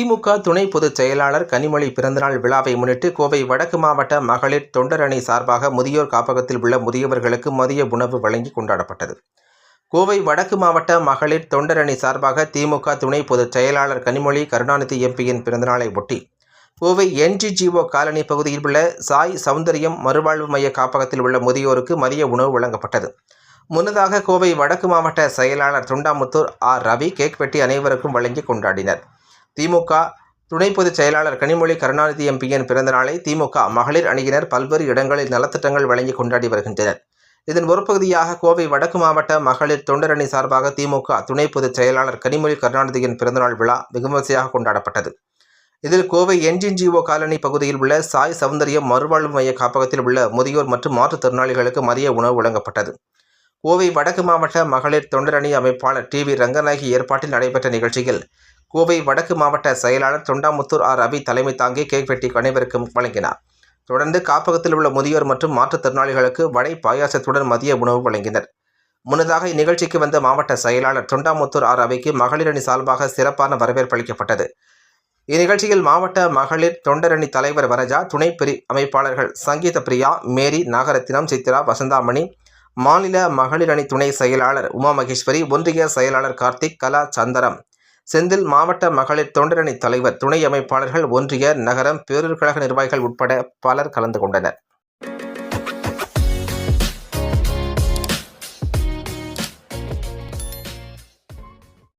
திமுக துணை பொதுச் செயலாளர் கனிமொழி பிறந்தநாள் விழாவை முன்னிட்டு கோவை வடக்கு மாவட்ட மகளிர் தொண்டரணி சார்பாக முதியோர் காப்பகத்தில் உள்ள முதியவர்களுக்கு மதிய உணவு வழங்கி கொண்டாடப்பட்டது. கோவை வடக்கு மாவட்ட மகளிர் தொண்டரணி சார்பாக திமுக துணை பொதுச் செயலாளர் கனிமொழி கருணாநிதி எம்பியின் பிறந்தநாளை ஒட்டி கோவை என்ஜிஜிஓ காலனி பகுதியில் உள்ள சாய் சௌந்தரியம் மறுவாழ்வு மைய காப்பகத்தில் உள்ள முதியோருக்கு மதிய உணவு வழங்கப்பட்டது. முன்னதாக கோவை வடக்கு மாவட்ட செயலாளர் துண்டாமுத்தூர் ஆர் ரவி கேக் வெட்டி அனைவருக்கும் வழங்கி கொண்டாடினர். திமுக துணை பொதுச் செயலாளர் கனிமொழி கருணாநிதி எம்பியின் பிறந்தநாளை திமுக மகளிர் அணியினர் பல்வேறு இடங்களில் நலத்திட்டங்கள் வழங்கி கொண்டாடி வருகின்றனர். இதன் ஒரு பகுதியாக கோவை வடக்கு மாவட்ட மகளிர் தொண்டரணி சார்பாக திமுக துணை பொதுச் செயலாளர் கனிமொழி கருணாநிதியின் பிறந்தநாள் விழா வெகுமதியாக கொண்டாடப்பட்டது. இதில் கோவை என்ஜின்ஜிஓ காலனி பகுதியில் உள்ள சாய் சௌந்தரியம் மறுவாழ்வு மைய காப்பகத்தில் உள்ள முதியோர் மற்றும் மாற்றுத்திறனாளிகளுக்கு மதிய உணவு வழங்கப்பட்டது. கோவை வடக்கு மாவட்ட மகளிர் தொண்டரணி அமைப்பாளர் டி வி ரங்கநாயகி ஏற்பாட்டில் நடைபெற்ற நிகழ்ச்சியில் கோவை வடக்கு மாவட்ட செயலாளர் தொண்டாமுத்தூர் ஆர் ரவி தலைமை தாங்கி கேக் வெட்டி அனைவருக்கும் வழங்கினார். தொடர்ந்து காப்பகத்தில் உள்ள முதியோர் மற்றும் மாற்றுத்திறனாளிகளுக்கு வடை பாயாசத்துடன் மதிய உணவு வழங்கினர். முன்னதாக இந்நிகழ்ச்சிக்கு வந்த மாவட்ட செயலாளர் தொண்டாமுத்தூர் ஆர் ரவிக்கு மகளிரணி சார்பாக சிறப்பான வரவேற்பு அளிக்கப்பட்டது. இந்நிகழ்ச்சியில் மாவட்ட மகளிர் தொண்டரணி தலைவர் வரஜா துணை பிரி அமைப்பாளர்கள் சங்கீத பிரியா மேரி நாகரத்தினம் சித்ரா வசந்தாமணி மாநில மகளிரணி துணை செயலாளர் உமா மகேஸ்வரி ஒன்றிய செயலாளர் கார்த்திக் கலா சந்தரம் செந்தில் மாவட்ட மகளிர் தொண்டரணி தலைவர் துணை அமைப்பாளர்கள் ஒன்றிய நகரம் பேரூர் கழக நிர்வாகிகள் உட்பட பலர் கலந்து கொண்டனர்.